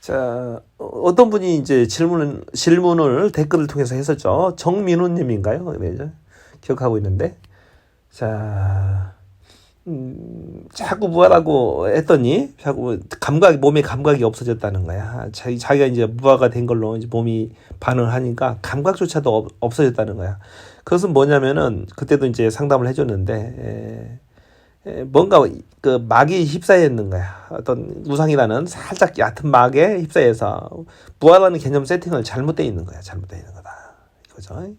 자, 어, 어떤 분이 이제 질문, 질문을 댓글을 통해서 했었죠. 정민우님인가요? 네, 저 기억하고 있는데. 자, 음, 자꾸 무화라고 했더니, 자꾸 감각, 몸에 감각이 없어졌다는 거야. 자기, 자기가 이제 무화가 된 걸로 이제 몸이 반응을 하니까 감각조차도 없, 없어졌다는 거야. 그것은 뭐냐면은, 그때도 이제 상담을 해줬는데, 에, 에, 뭔가 그 막이 휩싸여 있는 거야. 어떤 우상이라는 살짝 얕은 막에 휩싸여서 무아라는 개념 세팅을 잘못되어 있는 거야. 잘못되어 있는 거다. 이거죠.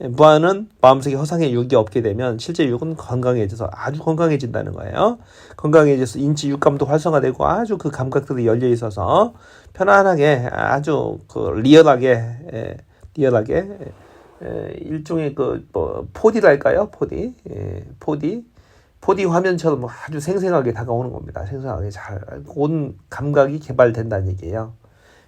예, 무아는 마음속에 허상의 육이 없게 되면 실제 육은 건강해져서 아주 건강해진다는 거예요. 건강해져서 인지 육감도 활성화되고 아주 그 감각들이 열려 있어서 편안하게 아주 그 리얼하게 예, 리얼하게 예, 일종의 그뭐 4D랄까요? 4D. 예, 4D. 4D 화면처럼 아주 생생하게 다가오는 겁니다. 생생하게 잘 온 감각이 개발된다는 얘기예요.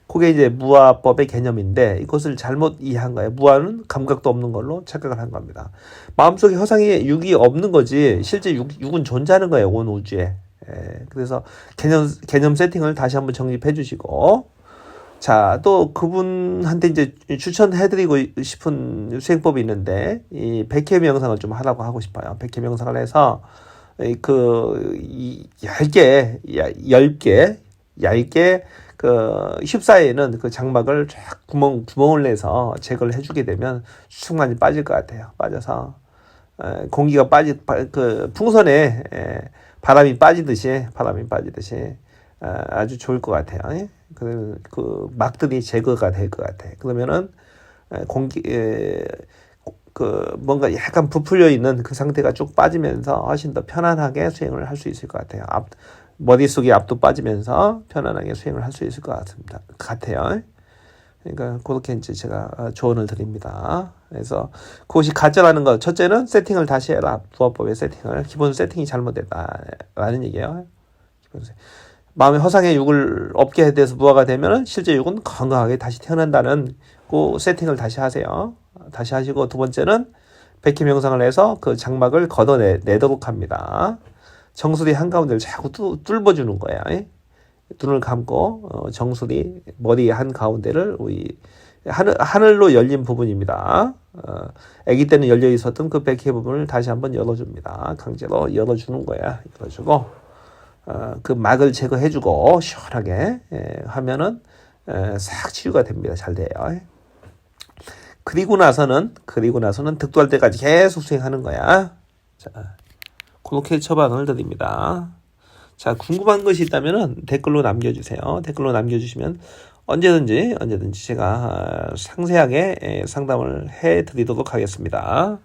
그게 이제 무아법의 개념인데 이것을 잘못 이해한 거예요. 무아는 감각도 없는 걸로 착각을 한 겁니다. 마음속에 허상의 육이 없는 거지 실제 육, 육은 존재하는 거예요. 온 우주에. 예, 그래서 개념 개념 세팅을 다시 한번 정립해 주시고 자, 또 그분한테 이제 추천해드리고 싶은 수행법이 있는데, 이 백회 명상을 좀 하라고 하고 싶어요. 백회 명상을 해서, 이 그, 이, 얇게, 야- 얇게, 얇게, 그, 힙사에는 그 장막을 쫙 구멍, 구멍을 내서 제거를 해주게 되면 순간이 빠질 것 같아요. 빠져서, 에, 공기가 빠지, 빠- 그, 풍선에, 에, 바람이 빠지듯이, 바람이 빠지듯이, 아, 아주 좋을 것 같아요. 예? 그, 그 막들이 제거가 될 것 같아. 그러면은 에, 공기 에, 그 뭔가 약간 부풀려 있는 그 상태가 쭉 빠지면서 훨씬 더 편안하게 수행을 할 수 있을 것 같아요. 앞 머릿속에 앞도 빠지면서 편안하게 수행을 할 수 있을 것 같습니다. 같아요. 그러니까 그렇게 이제 제가 어, 조언을 드립니다. 그래서 그것이 가짜라는 것 첫째는 세팅을 다시 해라. 부화법의 세팅을 기본 세팅이 잘못됐다라는 얘기예요. 기본 세- 마음의 허상의 육을 없게 돼서 무화가 되면은 실제 육은 건강하게 다시 태어난다는 그 세팅을 다시 하세요. 다시 하시고 두 번째는 백희 명상을 해서 그 장막을 걷어내 내도록 합니다. 정수리 한가운데를 자꾸 뚫, 뚫어주는 거야. 예? 눈을 감고 어, 정수리 머리 한 가운데를 우리 하늘 하늘로 열린 부분입니다. 어, 아기 때는 열려 있었던 그 백희 부분을 다시 한번 열어줍니다. 강제로 열어주는 거야. 열어주고 어, 그 막을 제거해주고 시원하게 예, 하면은 에, 싹 치유가 됩니다. 잘 돼요. 그리고 나서는 그리고 나서는 득도할 때까지 계속 수행하는 거야. 자, 그렇게 처방을 드립니다. 자, 궁금한 것이 있다면은 댓글로 남겨주세요. 댓글로 남겨주시면 언제든지 언제든지 제가 아, 상세하게 에, 상담을 해드리도록 하겠습니다.